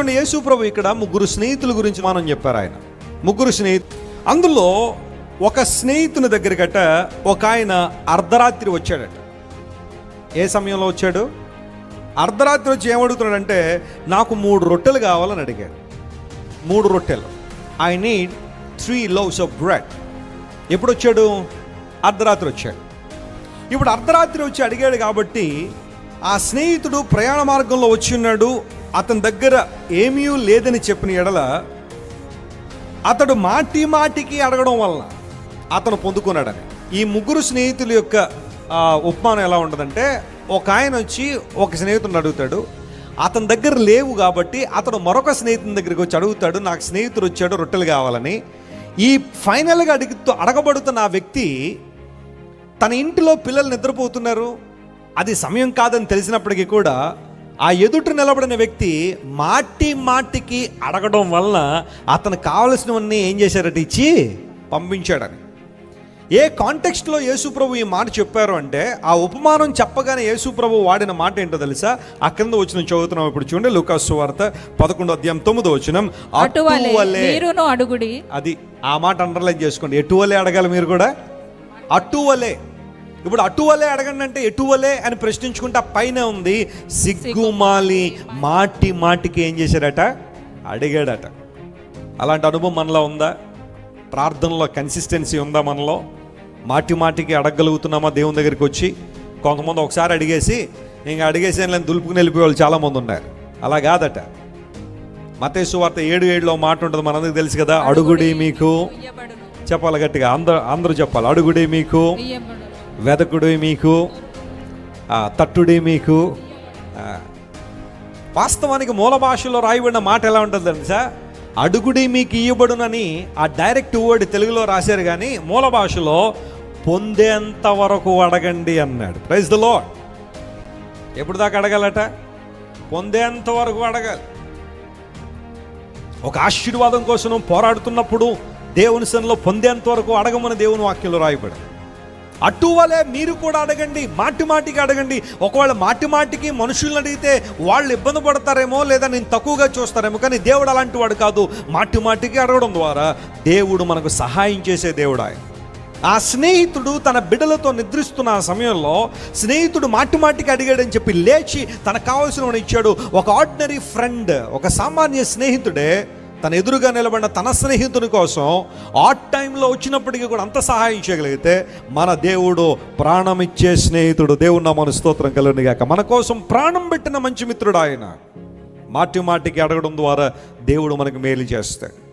చూడండి యేసు ప్రభు ఇక్కడ ముగ్గురు స్నేహితుల గురించి మనం చెప్పారు ఆయన. ముగ్గురు స్నేహితు అందులో ఒక స్నేహితుని దగ్గరికట ఒక ఆయన అర్ధరాత్రి వచ్చాడట. ఏ సమయంలో వచ్చాడు? అర్ధరాత్రి వచ్చి ఏమడుగుతున్నాడంటే నాకు మూడు రొట్టెలు కావాలని అడిగాడు. మూడు రొట్టెలు. I need three loaves of bread ఎప్పుడు వచ్చాడు అర్ధరాత్రి వచ్చాడు. ఇప్పుడు అర్ధరాత్రి వచ్చి అడిగాడు కాబట్టి ఆ స్నేహితుడు ప్రయాణ మార్గంలో వచ్చి ఉన్నాడు అతని దగ్గర ఏమీ లేదని చెప్పిన ఎడల అతడు మాటి మాటికి అడగడం వలన అతను పొందుకున్నాడని. ఈ ముగ్గురు స్నేహితుల యొక్క ఉపమానం ఎలా ఉండదంటే ఒక ఆయన వచ్చి ఒక స్నేహితుడిని అడుగుతాడు. అతని దగ్గర లేవు కాబట్టి అతను మరొక స్నేహితుని దగ్గరికి వచ్చి అడుగుతాడు. నాకు స్నేహితుడు వచ్చాడు రొట్టెలు కావాలని. ఈ ఫైనల్గా అడుగుతూ అడగబడుతున్న ఆ వ్యక్తి తన ఇంటిలో పిల్లలు నిద్రపోతున్నారు. అది సమయం కాదని తెలిసినప్పటికీ కూడా ఆ ఎదుట నిలబడిన వ్యక్తి మాటి మాటికి అడగడం వలన అతను కావలసినవన్నీ ఏం చేశారట ఇచ్చి పంపించాడని. ఏ కాంటెక్స్ట్లో యేసుప్రభు ఈ మాట చెప్పారు అంటే ఆ ఉపమానం చెప్పగానే యేసుప్రభు వాడిన మాట ఏంటో తెలుసా? ఆ క్రింద వచ్చిన చదువుతున్నాం ఇప్పుడు చూడండి లూకాసు వార్త పదకొండు అధ్యాయం తొమ్మిదో వచ్చిన అటువలే అడుగుడి. అది ఆ మాట అండర్లైన్ చేసుకోండి. ఎటువలే అడగాలి మీరు కూడా? అటువలే. ఇప్పుడు అటువలే అడగండి అంటే ఎటువలే అని ప్రశ్నించుకుంటే పైన ఉంది. సిగ్గుమాలి మాటి మాటికి ఏం చేశాడట అడిగాడట. అలాంటి అనుభవం మనలో ఉందా? ప్రార్థనలో కన్సిస్టెన్సీ ఉందా మనలో? మాటి మాటికి అడగగలుగుతున్నామా దేవుని దగ్గరికి వచ్చి? కొంతమంది ఒకసారి అడిగేసి ఇంకా అడిగేసి నేను దులుపుకుని వెళ్ళిపోయే వాళ్ళు చాలామంది ఉన్నారు. అలా కాదట. మతేసు వార్త ఏడు ఏడులో మాట ఉంటుంది మనందరికి తెలుసు కదా అడుగుడి మీకు చెప్పాలి గట్టిగా అందరూ అందరూ చెప్పాలి అడుగుడి మీకు వెదకుడి మీకు తట్టుడే తట్టుడి మీకు వాస్తవానికి మూల భాషలో రాయబడిన మాట ఎలా ఉంటుంది తెలుసా? అడుగుడి మీకు ఇయ్యబడునని ఆ డైరెక్ట్ వర్డ్ తెలుగులో రాశారు కానీ మూల భాషలో పొందేంత వరకు అడగండి అన్నాడు. ప్రైజ్ ద లో ఎప్పుడు దాకా అడగాలట? పొందేంత వరకు అడగాలి. ఒక ఆశీర్వాదం కోసం పోరాడుతున్నప్పుడు దేవుని సన్నిలో పొందేంత వరకు అడగమని దేవుని వాక్యంలో రాయబడింది. అటువలే మీరు కూడా అడగండి మాటి మాటికి అడగండి. ఒకవేళ మాటి మాటికి మనుషులను అడిగితే వాళ్ళు ఇబ్బంది పడతారేమో లేదా నేను తక్కువగా చూస్తారేమో కానీ దేవుడు అలాంటి వాడు కాదు. మాటి మాటికి అడగడం ద్వారా దేవుడు మనకు సహాయం చేసే దేవుడు ఆయన. ఆ స్నేహితుడు తన బిడ్డలతో నిద్రిస్తున్న ఆ సమయంలో స్నేహితుడు మాటి మాటికి అడిగాడని చెప్పి లేచి తనకు కావాల్సిన ఇచ్చాడు. ఒక ఆర్డినరీ ఫ్రెండ్ ఒక సామాన్య స్నేహితుడే తన ఎదురుగా నిలబడిన తన స్నేహితుని కోసం ఆ టైంలో వచ్చినప్పటికీ కూడా అంత సహాయం చేయగలిగితే మన దేవుడు ప్రాణం ఇచ్చే స్నేహితుడు. దేవుడు నా మన స్తోత్రం కలుగుని గాక. మన కోసం ప్రాణం పెట్టిన మంచి మిత్రుడు ఆయన. మాటి మాటికి అడగడం ద్వారా దేవుడు మనకు మేలు చేస్తాడు.